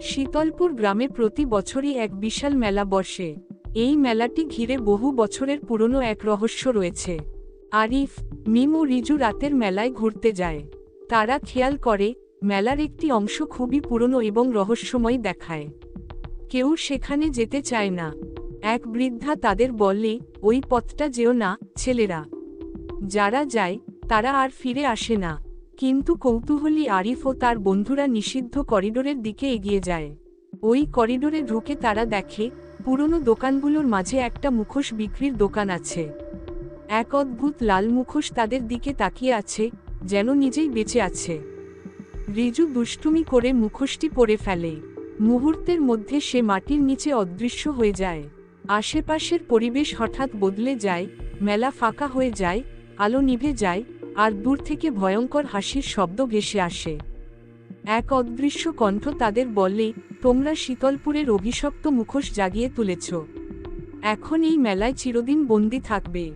শীতলপুর গ্রামে প্রতি বছরই এক বিশাল মেলা বসে। এই মেলাটি ঘিরে বহু বছরের পুরনো এক রহস্য রয়েছে। আরিফ, মিম ও রিজু রাতের মেলায় ঘুরতে যায়। তারা খেয়াল করে, মেলার একটি অংশ খুবই পুরনো এবং রহস্যময় দেখায়। কেউ সেখানে যেতে চায় না। এক বৃদ্ধা তাদের বলে, ওই পথটা যেও না, ছেলেরা। যারা যায়, তারা আর ফিরে আসে না। কিন্তু কৌতূহলী আরিফ ও তার বন্ধুরা নিষিদ্ধ করিডোরের দিকে এগিয়ে যায়। ওই করিডোরে ঢুকে তারা দেখে, পুরনো দোকানগুলোর মাঝে একটা মুখোশ বিক্রির দোকান আছে। এক অদ্ভুত লাল মুখোশ তাদের দিকে তাকিয়ে আছে, যেন নিজেই বেঁচে আছে। রিজু দুষ্টুমি করে মুখোশটি পরে ফেলে। মুহূর্তের মধ্যে সে মাটির নিচে অদৃশ্য হয়ে যায়। আশেপাশের পরিবেশ হঠাৎ বদলে যায়, মেলা ফাঁকা হয়ে যায়, আলো নিভে যায় আর দূর থেকে ভয়ঙ্কর হাসির শব্দ ভেসে আসে। এক অদৃশ্য কণ্ঠ তাদের বলে, তোমরা শীতলপুরের অভিশপ্ত মুখোশ জাগিয়ে তুলেছ। এখন এই মেলায় চিরদিন বন্দি থাকবে।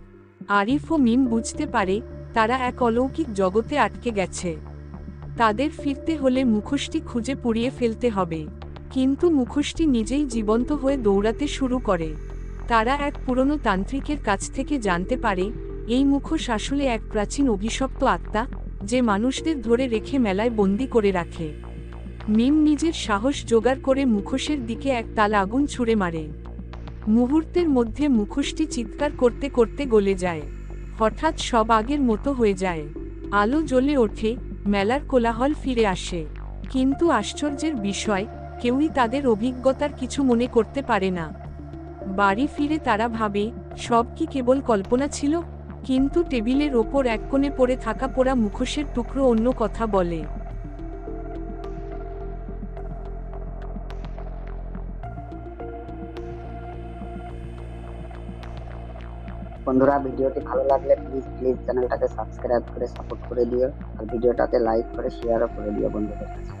আরিফ ও মিম বুঝতে পারে, তারা এক অলৌকিক জগতে আটকে গেছে। তাদের ফিরতে হলে মুখোশটি খুঁজে পুড়িয়ে ফেলতে হবে। কিন্তু মুখোশটি নিজেই জীবন্ত হয়ে দৌড়াতে শুরু করে। তারা এক পুরনো তান্ত্রিকের কাছ থেকে জানতে পারে এই মুখোশ আসলে এক প্রাচীন অভিশপ্ত আত্মা, যে মানুষদের ধরে রেখে মেলায় বন্দি করে রাখে। মিম নিজের সাহস জোগাড় করে মুখোশের দিকে এক তাল আগুন ছুঁড়ে মারে। মুহূর্তের মধ্যে মুখোশটি চিৎকার করতে করতে গলে যায়। হঠাৎ সব আগের মতো হয়ে যায়। আলো জ্বলে ওঠে, মেলার কোলাহল ফিরে আসে। কিন্তু আশ্চর্যের বিষয়, কেউই তাদের অভিজ্ঞতার কিছু মনে করতে পারে না। বাড়ি ফিরে তারা ভাবে, সব কি কেবল কল্পনা ছিল? কিন্তু টেবিলের ওপর এক কোণে পড়ে থাকা পোড়া মুখোশের টুকরো অন্য কথা বলে। বন্ধুরা, ভিডিওটি ভালো লাগলে প্লিজ প্লিজ চ্যানেলটাকে সাবস্ক্রাইব করে সাপোর্ট করে দিও। আর ভিডিওটাতে লাইক করে শেয়ারও করে দিও বন্ধুদের কাছে।